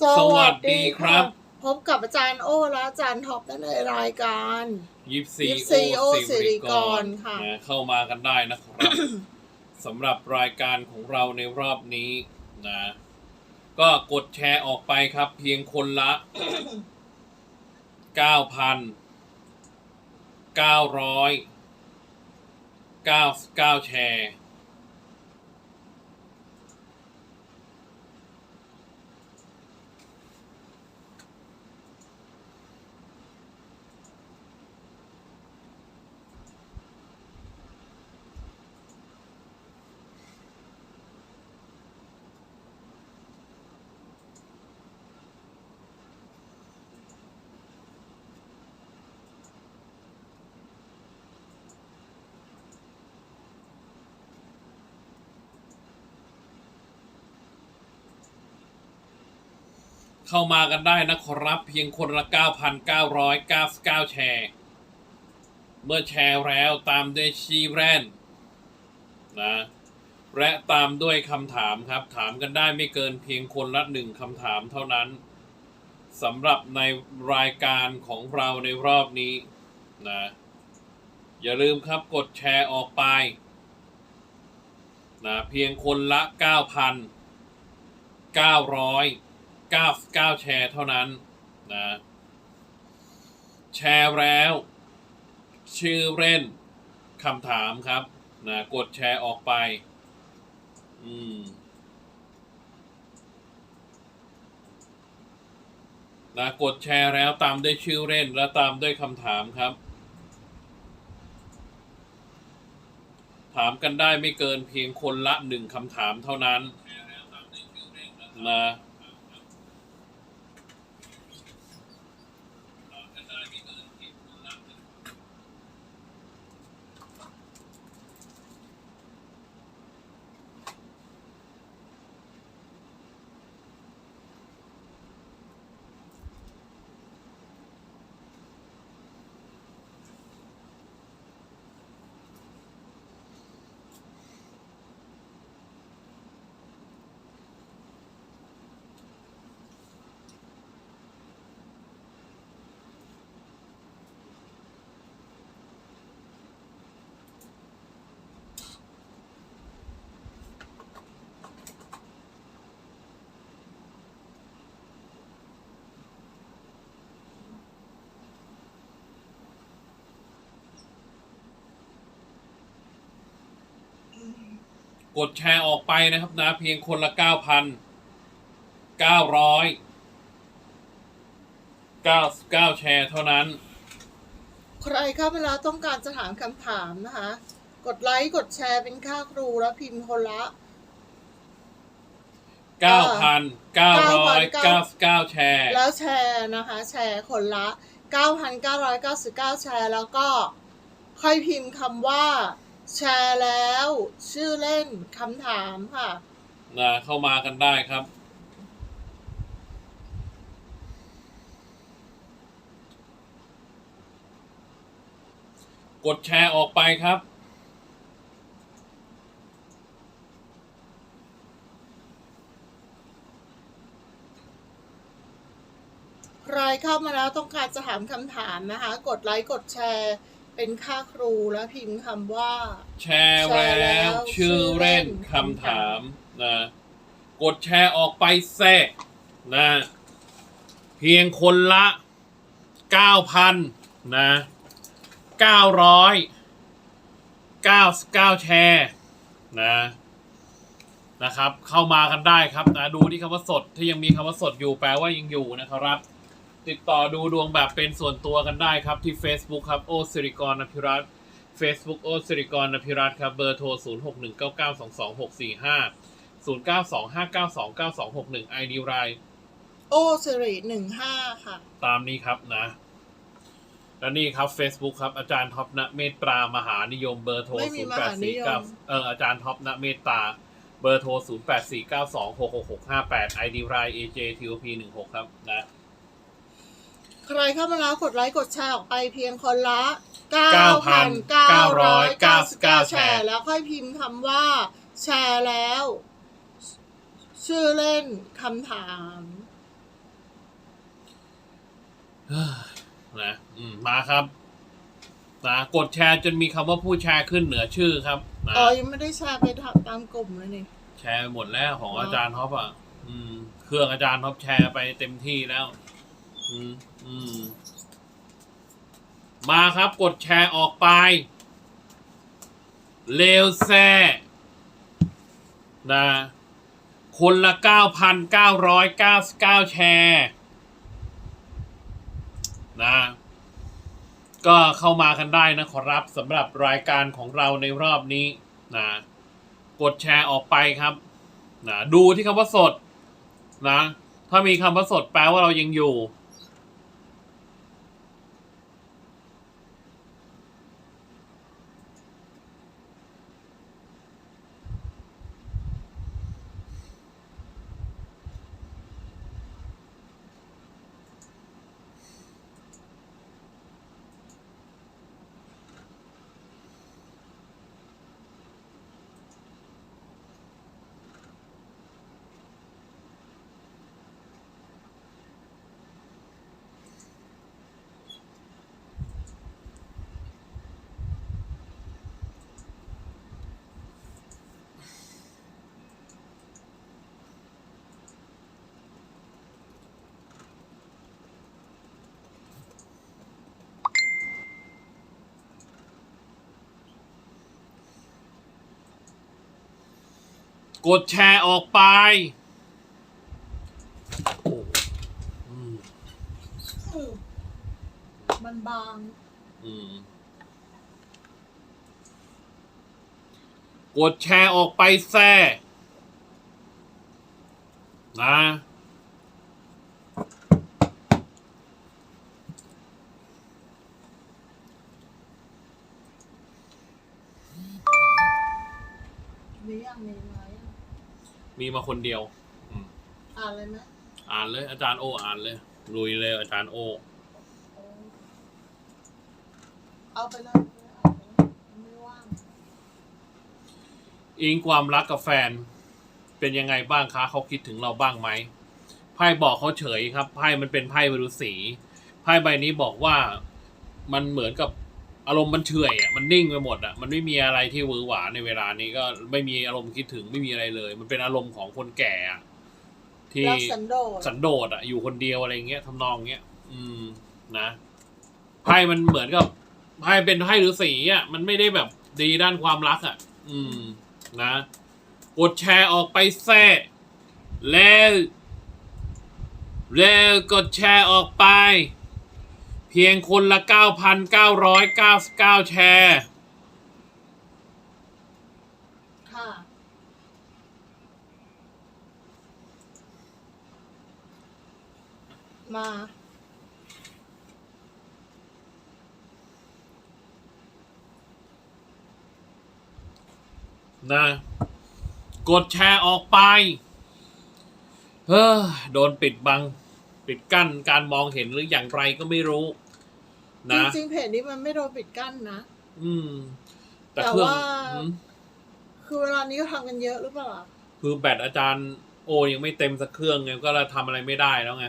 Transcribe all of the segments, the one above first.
สวัสดีครับ พบกับอาจารย์โอและอาจารย์ท็อปในรายการยิปซียิปซีโอโอสิสิริริกกรรค่ะนะเข้ามากันได้นะครับสำหรับรายการของเราในรอบนี้นะ ก็กดแชร์ออกไปครับ เพียงคนละเก้าพันเก้าร้อยเก้าเก้าแชร์ เข้ามากันได้นะครับ เพียงคนละ 9,999 แชร์ เมื่อแชร์แล้วตามด้วยชีแรนนะและตามด้วยคำถามครับ ถามกันได้ไม่เกินเพียงคนละหนึ่งคำถามเท่านั้นสำหรับในรายการของเราในรอบนี้นะอย่าลืมครับกดแชร์ออกไปนะเพียงคนละ 99แชร์เท่านั้นนะแชร์แล้ว ชื่อเล่นคำถามครับนะกดแชร์ออกไป อืมนะกดแชร์แล้วตามด้วยชื่อเล่นและตามด้วยคำถามครับ ถามกันได้ไม่เกินเพียงคนละหนึ่งคำถามเท่านั้นนะ กดแชร์ออกไปนะครับนะเพียงคนละเก้าพันเก้าร้อยเก้าเก้าแชร์เท่านั้น ใครเข้ามาแล้วต้องการจะถามคำถามนะคะ กดไลค์กดแชร์เป็นค่าครูแล้วพิมพ์คนละเก้าพันเก้าร้อยเก้าเก้าแชร์ แล้วแชร์นะคะ แชร์คนละ 9,999 แชร์ แล้วก็ค่อยพิมพ์คำว่า แชร์แล้ว ชื่อเล่นคำถามค่ะ นะเข้ามากันได้ครับ กดแชร์ออกไปครับ ใครเข้ามาแล้วต้องการจะถามคำถามนะคะ กดไลค์กดแชร์ เป็นค่าครูแล้วพิมพ์คำว่า แชร์แล้วชื่อเล่นคำถามนะกดแชร์ออกไปแทรกนะเพียงคนละเก้าพันนะเก้าร้อยเก้าเก้าแชร์นะนะครับ เข้ามากันได้ครับนะดูที่คำว่าสดที่ยังมีคำว่าสดอยู่แปลว่ายังอยู่นะครับ ติดต่อดูดวงแบบเป็นส่วนตัวกันได้ครับที่ Facebook ครับโอสิริกรอภิรัตน์ Facebook โอสิริกรอภิรัตน์ครับเบอร์โทร 0 6 1 9 9 2 2 6 4 5 0 9 2 5 9 2 9 2 6 1 ID รายโอสิริหนึ่งห้าค่ะ ตามนี้ครับนะ และนี่ครับ Facebook ครับ อาจารย์ท็อปณเมตตามหานิยมเบอร์โทรไม่มี0 มหา8นิ4ยม9เอออาจารย์ท็อปณเมตตาเบอร์โทร 0 8 4 9 2 6 6 6 5 8 ID ราย AJ TOP 1 6ครับนะ ใครเข้ามาแล้วกดไลค์กดแชร์ออกไปเพียงคนละ9,999 9,999 แชร์ แล้วค่อยพิมพ์คำว่า แชร์แล้ว ชื่อเล่นคำถามเฮ้ยนะอืมมาครับนะกดแชร์จนมีคำว่าผู้แชร์ขึ้นเหนือชื่อครับนะอ๋อยังไม่ได้แชร์ไปตามกลุ่มเลยนี่ แชร์ไปหมดแล้วของอ๋อออาจารย์ท็อปอะ อืม เครื่องอาจารย์ท็อปแชร์ไปเต็มที่แล้วอื มาครับกดแชร์ออกไป เลวแซ่นะคนละ 9,999 แชร์นะก็เข้ามากันได้นะขอรับสำหรับรายการของเราในรอบนี้นะกดแชร์ออกไปครับนะดูที่คำว่าสดนะถ้ามีคำว่าสดแปลว่าเรายังอยู่ กดแชร์ออกไปโอ้อืมมันบางอืมกดแชร์ออกไปแซ่นะ มีมาคนเดียวอืมอ่านเลยไหมอ่านเลย อาจารย์โออ่านเลยลุยเลยอาจารย์โอเอาไปเลยเอาไปเลยไม่ว่าง อิงความรักกับแฟน เป็นยังไงบ้างคะเขาคิดถึงเราบ้างไหมไพ่บอกเขาเฉยครับไพ่มันเป็นไพ่บรุษีไพ่ใบนี้บอกว่ามันเหมือนกับ อารมณ์มันเฉยอะมันนิ่งไปหมดอะมันไม่มีอะไรที่หวือหวาในเวลานี้ก็ไม่มีอารมณ์คิดถึงไม่มีอะไรเลย มันเป็นอารมณ์ของคนแก่อะที่รักสันโดษสันโดษอะอยู่คนเดียวอะไรเงี้ยทำนองเงี้ยอืมนะไพ่มันเหมือนกับไพ่เป็นไพ่ฤาษีอะมันไม่ได้แบบดีด้านความรักอะ อืม นะกดแชร์ออกไปแซ่แล้วแล้วกดแชร์ออกไปเพียงคนละ 9,999 แชร์ค่ะมา นะ กดแชร์ออกไปเฮ้อโดนปิดบัง ปิดกั้นการมองเห็นหรืออย่างไรก็ไม่รู้ จนะ ริงๆเพจนี้มันไม่โดนปิดกั้นนะ อืม แต่แต่เครื่องว่า อืมคือเวลานี้ก็ทำกันเยอะหรือเปล่าคือแบตอาจารย์โอยังไม่เต็มสักเครื่องไงก็เลยทำอะไรไม่ได้แล้วไง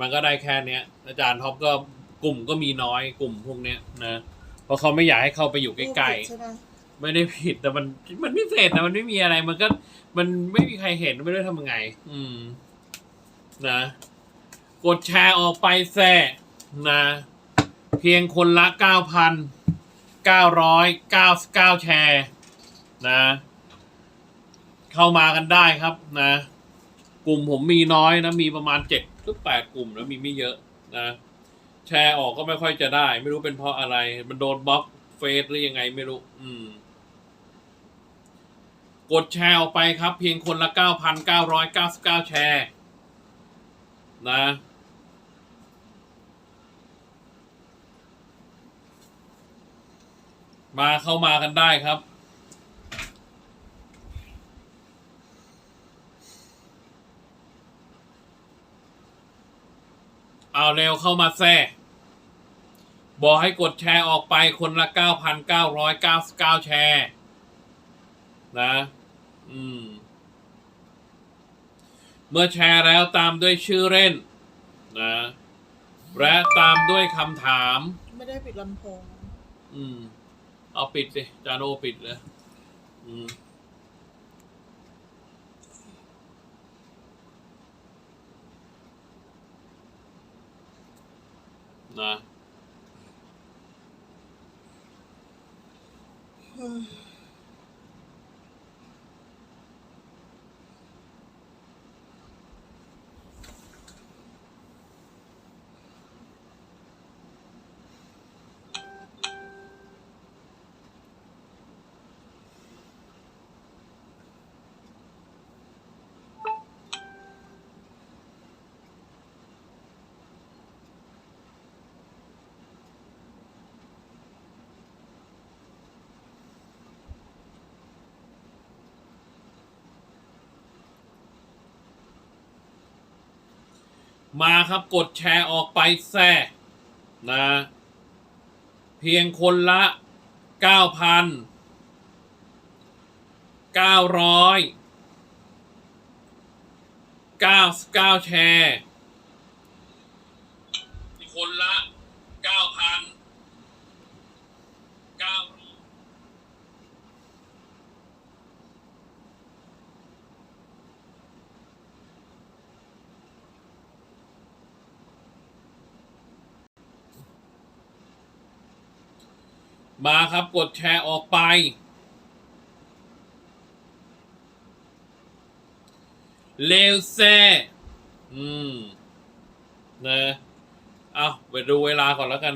มันก็ได้แค่เนี้ย อาจารย์ท็อปก็กลุ่มก็มีน้อยกลุ่มพวกเนี้ยนะเพราะเขาไม่อยากให้เข้าไปอยู่ใกล้ใช่ไหมๆไม่ได้ผิดแต่มันมันพิเศษแต่มันไม่มีอะไรมันก็มันไม่มีใครเห็นไม่รู้ทำยังไง อืม นะ กดแชร์ออกไปแซ่นะเพียงคนละเก้าพันเก้าร้อยเก้าเก้าแชร์นะ เข้ามากันได้ครับนะ กลุ่มผมมีน้อยนะ มีประมาณเจ็ดหรือแปดกลุ่มแล้วมีไม่เยอะนะ แชร์ออกก็ไม่ค่อยจะได้ ไม่รู้เป็นเพราะอะไร มันโดนบล็อกเฟซหรือยังไงไม่รู้ อืม กดแชร์ออกไปครับ เพียงคนละเก้าพันเก้าร้อยเก้าเก้าแชร์ นะ มาเข้ามากันได้ครับเอาเร็วเข้ามาแทรกบอกให้กดแชร์ออกไปคนละ 9,999 แชร์ นะ อืม เมื่อแชร์แล้วตามด้วยชื่อเล่น นะ และตามด้วยคำถาม ไม่ได้ปิดลำโพง อืม เอาปิดสิ จานโอปิดเลยอืมนะ มาครับกดแชร์ออกไปแซ่นะ เพียงคนละเก้าพันเก้าร้อยเก้าเก้าแชร์ คนละเก้าพันเก้า มาครับกดแชร์ออกไป เลวแซ่อืมนะเอาไปดูเวลาก่อนแล้วกัน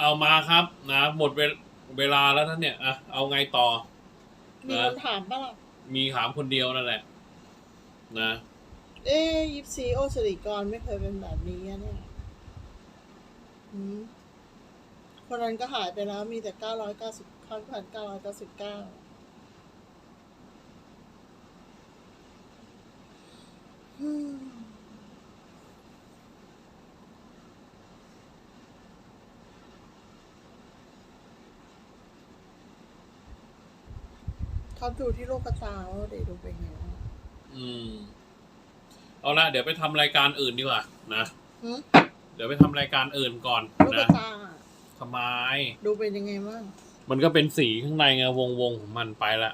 เอามาครับนะหมดเวลเวลาแล้วท่านเนี่ยอะเอาไงต่อ มีคำถามป่ะล่ะมีถามคนเดียวนั่นแหละ นะ เอ๊ยยิปซีโอสริกรไม่เคยเป็นแบบนี้อะเนี่ยหืมคนนั้นก็หายไปแล้วมีแต่เก้าร้อยเก้าสิบพันพันเก้าร้อยเก้าสิบเก้า เขาดูที่โลกกระตาว่าเดี๋ยวดูเป็นไงบ้างอืม เอาละเดี๋ยวไปทำรายการอื่นดีกว่านะหืมเดี๋ยวไปทำรายการอื่นก่อนลูกกนะระตาทำไม ดูเป็นยังไงบ้าง มันก็เป็นสีข้างในไงวงวงๆของมันไปละ